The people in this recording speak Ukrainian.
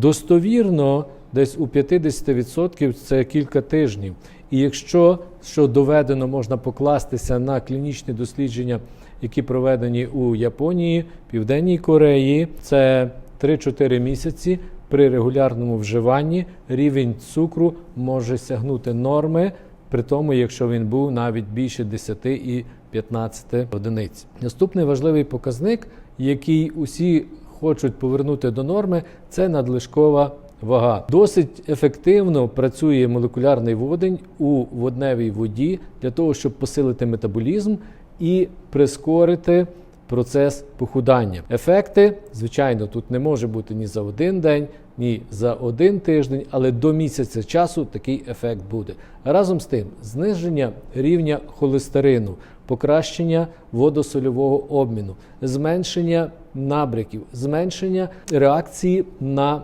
Достовірно, десь у 50% це кілька тижнів. І якщо що доведено, можна покластися на клінічні дослідження, які проведені у Японії, Південній Кореї, це 3-4 місяці. При регулярному вживанні рівень цукру може сягнути норми, при тому, якщо він був навіть більше 10 і 15 одиниць. Наступний важливий показник, який усі хочуть повернути до норми, це надлишкова вага. Досить ефективно працює молекулярний водень у водневій воді для того, щоб посилити метаболізм і прискорити процес похудання. Ефекти, звичайно, тут не може бути ні за один день, ні за один тиждень, але до місяця часу такий ефект буде. Разом з тим, зниження рівня холестерину, покращення водосольового обміну, зменшення набряків, зменшення реакції на